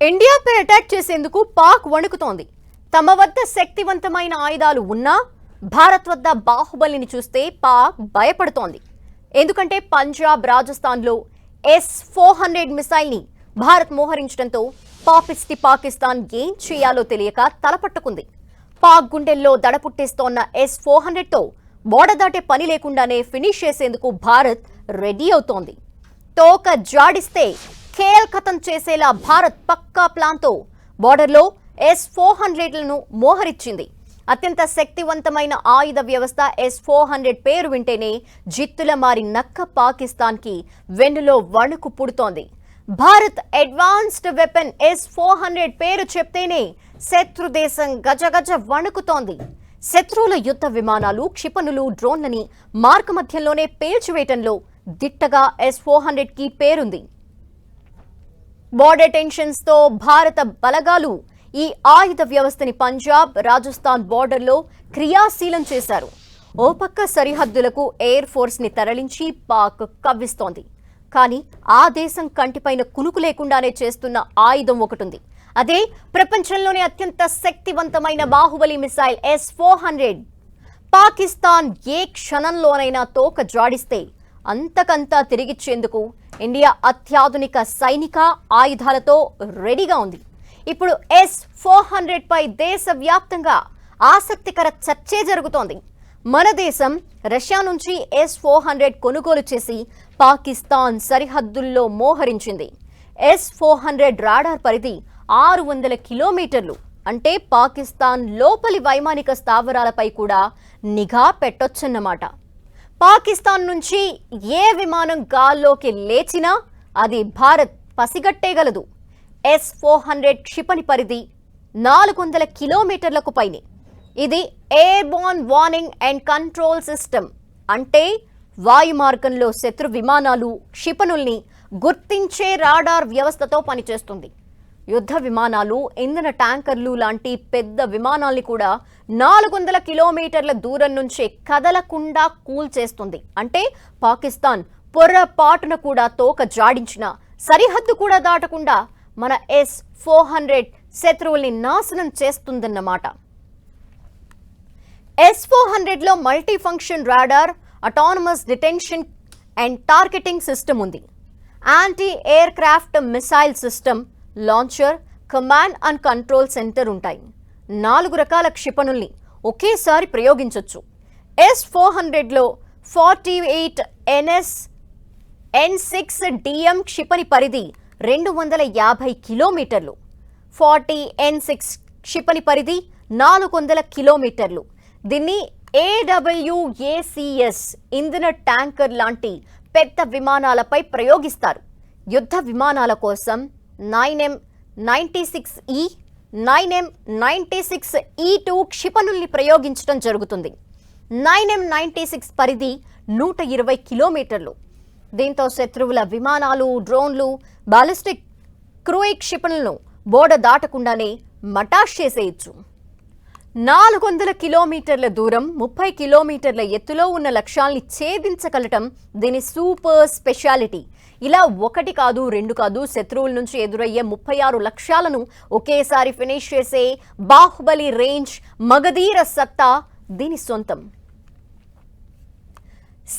ఇండియాపై attack చేసేందుకు పాక్ వణుకుతోంది. తమ వద్ద శక్తివంతమైన ఆయుధాలు ఉన్నా భారత్ వద్ద బాహుబలిని చూస్తే పాక్ భయపడుతోంది. ఎందుకంటే పంజాబ్ రాజస్థాన్లో ఎస్ ఫోర్ హండ్రెడ్ మిసైల్ని భారత్ మోహరించడంతో పాపిస్టి పాకిస్తాన్ ఏం చేయాలో తెలియక తలపట్టుకుంది. పాక్ గుండెల్లో దడ పుట్టేస్తోన్న ఎస్ ఫోర్ హండ్రెడ్తో బోడ దాటే పని లేకుండానే ఫినిష్ చేసేందుకు భారత్ రెడీ అవుతోంది. తోక జాడిస్తే ఖేల్ ఖతం చేసేలా భారత్ పక్కా ప్లాన్తో బోర్డర్లో ఎస్ ఫోర్ హండ్రెడ్లను మోహరిచ్చింది అత్యంత శక్తివంతమైన ఆయుధ వ్యవస్థ ఎస్ ఫోర్ హండ్రెడ్ పేరు వింటేనే జిత్తుల మారి నక్క పాకిస్తాన్కి వెన్నులో వణుకు పుడుతోంది. Bharat advanced weapon S four hundred పేరు చెప్తేనే శత్రు దేశం గజగజ వణుకుతోంది. శత్రువుల యుద్ధ విమానాలు క్షిపణులు డ్రోన్లని మార్గమధ్యంలోనే పేల్చివేయటంలో దిట్టగా ఎస్ ఫోర్ హండ్రెడ్కి పేరుంది. బోర్డర్ టెన్షన్స్తో భారత బలగాలు ఈ ఆయుధ వ్యవస్థని పంజాబ్ రాజస్థాన్ బోర్డర్లో క్రియాశీలం చేశారు. ఓ పక్క సరిహద్దులకు ఎయిర్ ఫోర్స్ని తరలించి పాక్ కవ్విస్తోంది. కానీ ఆ దేశం కంటిపైన కునుకు లేకుండానే చేస్తున్న ఆయుధం ఒకటుంది. అదే ప్రపంచంలోనే అత్యంత శక్తివంతమైన Baahubali missile S four hundred Pakistan ఏ క్షణంలోనైనా తోక జాడిస్తే అంతకంతా తిరిగిచ్చేందుకు ఇండియా అత్యాధునిక సైనిక ఆయుధాలతో రెడీగా ఉంది. ఇప్పుడు ఎస్ ఫోర్ హండ్రెడ్ పై దేశవ్యాప్తంగా ఆసక్తికర చర్చే జరుగుతోంది. మన దేశం రష్యా నుంచి ఎస్ ఫోర్ హండ్రెడ్ కొనుగోలు చేసి పాకిస్తాన్ సరిహద్దుల్లో మోహరించింది. ఎస్ ఫోర్ హండ్రెడ్ రాడార్ పరిధి ఆరు వందల కిలోమీటర్లు అంటే పాకిస్తాన్ లోపలి వైమానిక స్థావరాలపై కూడా నిఘా పెట్టొచ్చన్నమాట. పాకిస్తాన్ నుంచి ఏ విమానం గాల్లోకి లేచినా అది భారత్ పసిగట్టేగలదు ఎస్ ఫోర్ హండ్రెడ్ క్షిపణి పరిధి నాలుగు వందల కిలోమీటర్లకు పైనే. ఇది airborne warning and control system. అంటే వాయు మార్గంలో శత్రు విమానాలు క్షిపణుల్ని గుర్తించే రాడార్ వ్యవస్థతో పనిచేస్తుంది. యుద్ధ విమానాలు ఇంధన ట్యాంకర్లు లాంటి పెద్ద విమానాల్ని కూడా నాలుగు వందల కిలోమీటర్ల దూరం నుంచే కదలకుండా కూల్చేస్తుంది అంటే పాకిస్తాన్ పొర్రపాటున కూడా తోక జాడించిన సరిహద్దు కూడా దాటకుండా మన ఎస్ ఫోర్ హండ్రెడ్ శత్రువుల్ని నాశనం చేస్తుందన్నమాట. ఎస్ ఫోర్ హండ్రెడ్లో multi function radar autonomous detention and targeting system ఉంది. Anti aircraft missile system launcher command and control center ఉంటాయి. నాలుగు రకాల క్షిపణుల్ని ఒకేసారి ప్రయోగించవచ్చు ఎస్ ఫోర్ హండ్రెడ్లో forty eight NS N six DM క్షిపణి పరిధి రెండు వందల యాభై కిలోమీటర్లు. ఫార్టీ ఎన్ సిక్స్ క్షిపణి పరిధి నాలుగు వందల కిలోమీటర్లు. దీన్ని ఏడబ్ల్యూఏసిఎస్ ఇంధన ట్యాంకర్ లాంటి పెద్ద విమానాలపై ప్రయోగిస్తారు. యుద్ధ విమానాల కోసం nine M ninety six E nine M ninety six E two క్షిపణుల్ని ప్రయోగించడం జరుగుతుంది. నైన్ ఎం నైంటీ సిక్స్ పరిధి నూట ఇరవై కిలోమీటర్లు. దీంతో శత్రువుల విమానాలు డ్రోన్లు బాలిస్టిక్ క్రూయిక్ క్షిపణులను బోర్డ దాటకుండానే మటాష్ చేసేయచ్చు. నాలుగు వందల కిలోమీటర్ల దూరం ముప్పై కిలోమీటర్ల ఎత్తులో ఉన్న లక్ష్యాల్ని ఛేదించగలటం దీని సూపర్ స్పెషాలిటీ. ఇలా ఒకటి కాదు రెండు కాదు శత్రువుల నుంచి ఎదురయ్యే ముప్పై ఆరు లక్ష్యాలను ఒకేసారి ఫినిష్ చేసే బాహుబలి రేంజ్ మగధీర సత్తా దీని సొంతం.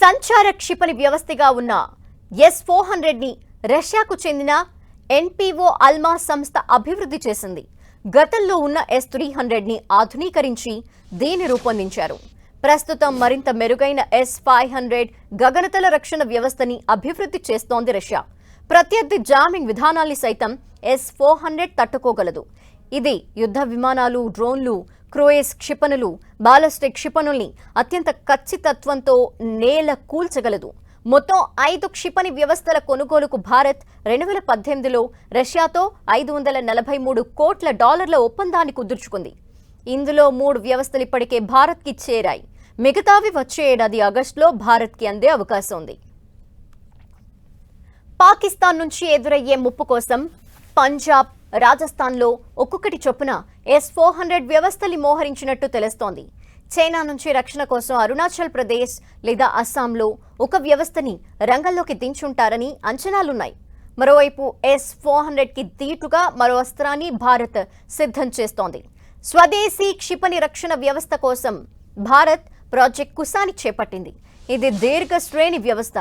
సంచార క్షిపణి వ్యవస్థగా ఉన్న ఎస్ ఫోర్ హండ్రెడ్ని రష్యాకు చెందిన ఎన్పిఓ అల్మా సంస్థ అభివృద్ధి చేసింది. గతంలో ఉన్న ఎస్ త్రీ హండ్రెడ్ని ఆధునీకరించి దీన్ని రూపొందించారు. ప్రస్తుతం మరింత మెరుగైన ఎస్ ఫైవ్ హండ్రెడ్ గగనతల రక్షణ వ్యవస్థని అభివృద్ధి చేస్తోంది రష్యా. ప్రత్యర్థి జామింగ్ విధానాల్ని సైతం ఎస్ ఫోర్ హండ్రెడ్ తట్టుకోగలదు. ఇది యుద్ధ విమానాలు డ్రోన్లు క్రోయేస్ క్షిపణులు బాలస్టిక్ క్షిపణుల్ని అత్యంత ఖచ్చితత్వంతో నేల కూల్చగలదు. మొత్తం ఐదు క్షిపణి వ్యవస్థల కొనుగోలుకు భారత్ రెండు వేల పద్దెనిమిదిలో రష్యాతో ఐదు వందల నలభై మూడు కోట్ల డాలర్ల ఒప్పందాన్ని కుదుర్చుకుంది. ఇందులో మూడు వ్యవస్థలు ఇప్పటికే భారత్కి చేరాయి. మిగతావి వచ్చే ఏడాది ఆగస్టులో భారత్కి అందే అవకాశం ఉంది. పాకిస్తాన్ నుంచి ఎదురయ్యే ముప్పు కోసం పంజాబ్ రాజస్థాన్లో ఒక్కొక్కటి చొప్పున ఎస్ ఫోర్ హండ్రెడ్ వ్యవస్థల్ని మోహరించినట్టు తెలుస్తోంది. చైనా నుంచి రక్షణ కోసం అరుణాచల్ ప్రదేశ్ లేదా అస్సాంలో ఒక వ్యవస్థని రంగంలోకి దించుంటారని అంచనాలున్నాయి. మరోవైపు ఎస్ ఫోర్ హండ్రెడ్కి దీటుగా మరో అస్త్రాన్ని భారత్ సిద్ధం చేస్తోంది. స్వదేశీ క్షిపణి రక్షణ వ్యవస్థ కోసం భారత్ ప్రాజెక్ట్ కుసాని చేపట్టింది. ఇది దీర్ఘ శ్రేణి వ్యవస్థ.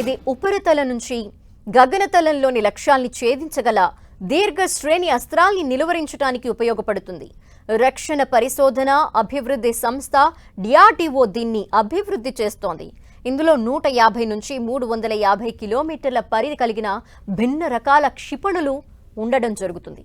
ఇది ఉపరితలం నుంచి గగనతలంలోని లక్ష్యాల్ని ఛేదించగల దీర్ఘ శ్రేణి అస్త్రాల్ని నిలువరించడానికి ఉపయోగపడుతుంది. రక్షణ పరిశోధన అభివృద్ధి సంస్థ డిఆర్డీఓ దీన్ని అభివృద్ధి చేస్తోంది. ఇందులో నూట యాభై నుంచి మూడు వందల యాభై కిలోమీటర్ల పరిధి కలిగిన భిన్న రకాల క్షిపణులు ఉండడం జరుగుతుంది.